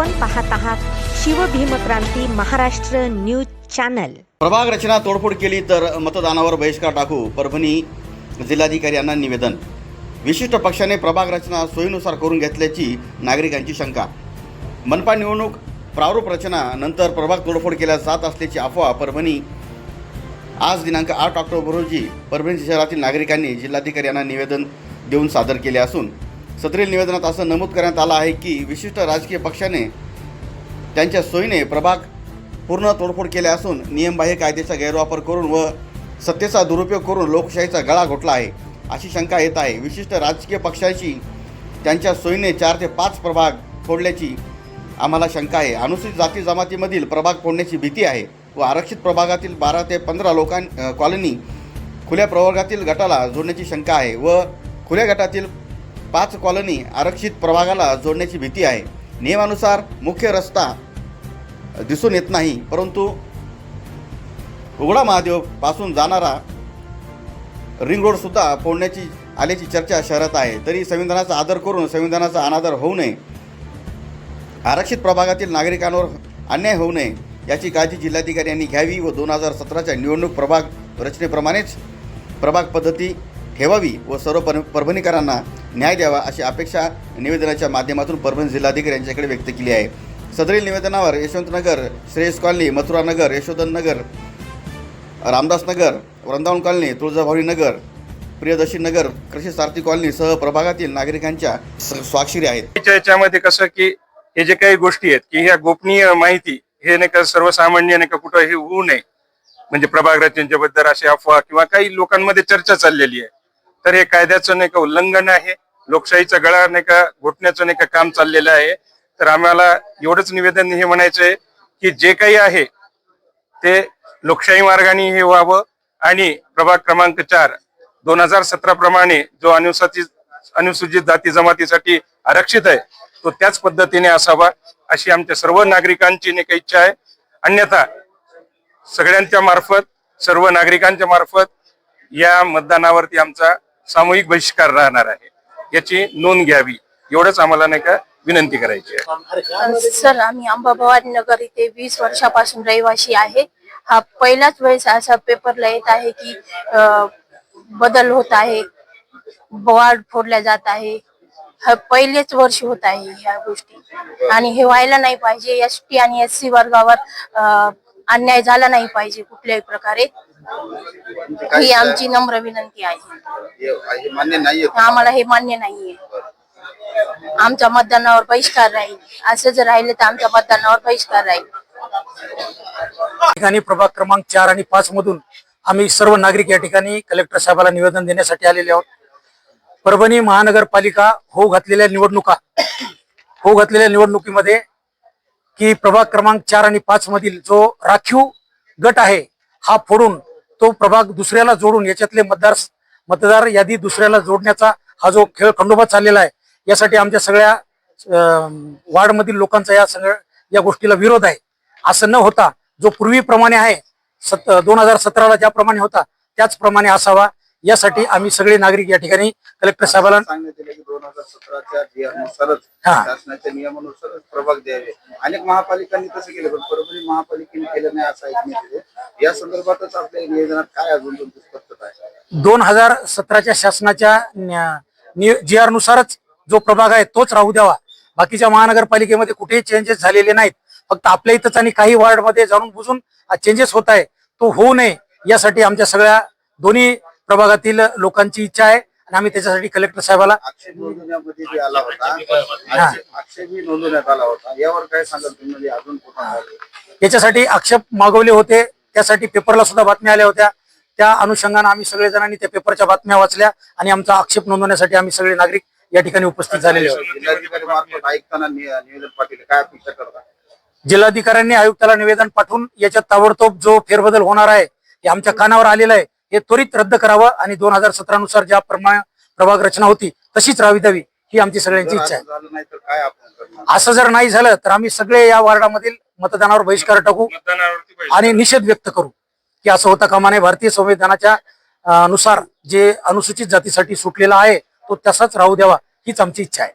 आपण पाहत आहात शिवभीमक्रांती महाराष्ट्र न्यूज चॅनल. प्रभाग रचना तोडफोड केली तर मतदानावर बहिष्कार टाकू परभणी जिल्हाधिकारी यांना निवेदन. विशिष्ट पक्षाने प्रभाग रचना सोयीनुसार करून घेतल्याची नागरिकांची शंका. मनपा निवडणूक प्रारूप रचना नंतर प्रभाग तोडफोड केल्या जात असल्याची अफवा परभणी. आज दिनांक आठ ऑक्टोबर रोजी परभणी शहरातील नागरिकांनी जिल्हाधिकारी यांना निवेदन देऊन सादर केले असून सदरील निवेदनात असं नमूद करण्यात आलं आहे की विशिष्ट राजकीय पक्षाने त्यांच्या सोयीने प्रभाग पूर्ण तोडफोड केल्या असून नियमबाह्य कायद्याचा गैरवापर करून व सत्तेचा दुरुपयोग करून लोकशाहीचा गळा घोटला आहे अशी शंका येत आहे. विशिष्ट राजकीय पक्षाची त्यांच्या सोयीने चार ते पाच प्रभाग फोडल्याची आम्हाला शंका आहे. अनुसूचित जाती जमातीमधील प्रभाग फोडण्याची भीती आहे व आरक्षित प्रभागातील बारा ते पंधरा लोकां कॉलनी खुल्या प्रवर्गातील गटाला जोडण्याची शंका आहे व खुल्या गटातील पाच कॉलनी आरक्षित प्रभागाला जोडण्याची भीती आहे. नियमानुसार मुख्य रस्ता दिसून येत नाही परंतु उघडा महादेवपासून जाणारा रिंग रोडसुद्धा फोडण्याची आल्याची चर्चा शहरात आहे. तरी संविधानाचा आदर करून संविधानाचा अनादर होऊ नये. आरक्षित प्रभागातील नागरिकांवर अन्याय होऊ नये याची काळजी जिल्हाधिकारी यांनी घ्यावी व दोन हजार सतराच्या निवडणूक प्रभाग रचनेप्रमाणेच प्रभाग पद्धती ठेवावी व सर्व पर परभणीकरांना न्याय द्यावा अशी अपेक्षा निवेदनाच्या माध्यमातून परभणी जिल्हाधिकारी यांच्याकडे व्यक्त केली आहे. सदरील निवेदनावर Yashwantnagar Shreyas colony Mathura Nagar Yashodhan Nagar Ramdas Nagar Vrindavan colony Tuljabhavani Nagar Priyadarshi Nagar Krishi Sarathi colony सह प्रभागातील नागरिकांच्या स्वाक्षरी आहेत. त्याच्या याच्यामध्ये कसं की हे जे काही गोष्टी आहेत की ह्या गोपनीय माहिती हे नाही का सर्वसामान्य नाही का कुठं हे होऊ नये. म्हणजे प्रभाग रचनेच्या बद्दल अशी अफवा किंवा काही लोकांमध्ये चर्चा चाललेली आहे. तर हे कायद्याचं नाही का उल्लंघन आहे लोकशाहीचं गळा नाही का घोटण्याचं नाही का काम चाललेलं आहे. तर आम्हाला एवढंच निवेदन हे म्हणायचं आहे की जे काही आहे ते लोकशाही मार्गाने हे व्हावं आणि प्रभाग क्रमांक चार दोन हजार सतरा प्रमाणे जो अनुसूचित अनुसूचित जाती जमातीसाठी आरक्षित आहे तो त्याच पद्धतीने असावा अशी आमच्या सर्व नागरिकांची नाही इच्छा आहे. अन्यथा सगळ्यांच्या मार्फत सर्व नागरिकांच्या मार्फत या मतदानावरती आमचा सामूहिक बहिष्कार राहणार आहे. याची नोंद घ्यावी. एवढंच आम्हाला नाही का विनंती करायची आहे. सर आम्ही अंबाभवानी नगर इथे वीस वर्षापासून रहिवासी आहे. हा पहिलाच वेळेस असा पेपरला येत आहे की बदल होत आहे. वाढ फोडल्या जात आहे. हा पहिलेच वर्ष होत आहे ह्या गोष्टी. आणि हे व्हायला नाही पाहिजे. एस टी आणि एस सी वर्गावर अन्याय झाला नाही पाहिजे कुठल्याही प्रकारे. ही आमची नम्र विनंती आहे. मान्य नाही आम्हाला हे मान्य नाहीये. आमच्या मतदानावर बहिष्कार राहील. असं जर राहिले तर आमच्या मतदानावर बहिष्कार राहील. ठिकाणी प्रभाग क्रमांक चार आणि पाच मधून आम्ही सर्व नागरिक या ठिकाणी कलेक्टर साहेबाला निवेदन देण्यासाठी आलेले आहोत. परभणी महानगरपालिका होऊ घातलेल्या निवडणुका होऊ घातलेल्या निवडणुकीमध्ये की प्रभाग क्रमांक चार आणि पाच मधील जो राखीव गट आहे हा फोडून तो प्रभाग दुसऱ्याला जोडून याच्यातले मतदार मतदार यादी दुसऱ्याला जोडण्याचा हा जो खेळ खंडोबा चाललेला आहे यासाठी आमच्या सगळ्या वार्डमधील लोकांचा या सगळ्या या गोष्टीला विरोध आहे. असं न होता जो पूर्वीप्रमाणे आहे सत दोन हजार सतराला ज्याप्रमाणे होता त्याचप्रमाणे असावा. यासाठी आम्ही सगळे नागरिक या ठिकाणी कलेक्टर साहेबांना सांगण्यात येईल की दोन हजार सतराच्या नियमानुसारच हा. शासनाच्या नियमानुसारच प्रभाग द्यावे. अनेक महापालिकांनी तसं केलं पण परभणी महापालिकेने केलं नाही असं ऐकण्यात येते. या संदर्भातच आपल्या निवेदनात काय अजून तुमची स्पष्टता आहे? दोन हजार सतराच्या शासनाच्या जी आर नुसारच जो प्रभाग आहे तोच राहू द्यावा. बाकीच्या महानगरपालिकेमध्ये कुठेही चेंजेस झालेले नाहीत. फक्त आपल्या इथंच आणि काही वार्डमध्ये जाणून बुजून चेंजेस होत आहे तो होऊ नये यासाठी आमच्या सगळ्या दोन्ही प्रभागातील लोकांची इच्छा आहे आणि आम्ही त्याच्यासाठी कलेक्टर साहेबाला आक्षेप नोंदवण्यामध्ये जे आला होता आक्षेप- आक्षेपही नोंदवण्यात आला होता. यावर काय सांगाल तुम्ही? म्हणजे अजून कुठं याच्यासाठी आक्षेप मागवले होते. त्यासाठी पेपरला सुद्धा बातम्या आल्या होत्या. त्या अनुषंगाने आम्ही सगळे जणांनी त्या पेपरच्या बातम्या वाचल्या आणि आमचा आक्षेप नोंदवण्यासाठी आम्ही सगळे नागरिक या ठिकाणी उपस्थित झालेले आहोत जिल्हाधिकारी मार्फत ऐकताना नि- निवेदन पाटील काय अपेक्षा करता? जिल्हाधिकाऱ्यांनी आयुक्ताला निवेदन पाठवून याच्यात ताबडतोब जो फेरबदल होणार आहे हे आमच्या कानावर आलेलं आहे. हे त्वरित रद्द करावं आणि दोन हजार सतरा नुसार ज्या प्रमाणे प्रभाग रचना होती तशीच राहावी द्यावी ही आमची सगळ्यांची इच्छा आहे. असं जर नाही झालं तर आम्ही सगळे या वार्डामधील मतदानावर बहिष्कार टाकू. आणि निषेध व्यक्त करू की असं होता कामा नये. भारतीय संविधानाच्या नुसार जे अनुसूचित जातीसाठी सुटलेला आहे तो तसाच राहू द्यावा हीच आमची इच्छा आहे.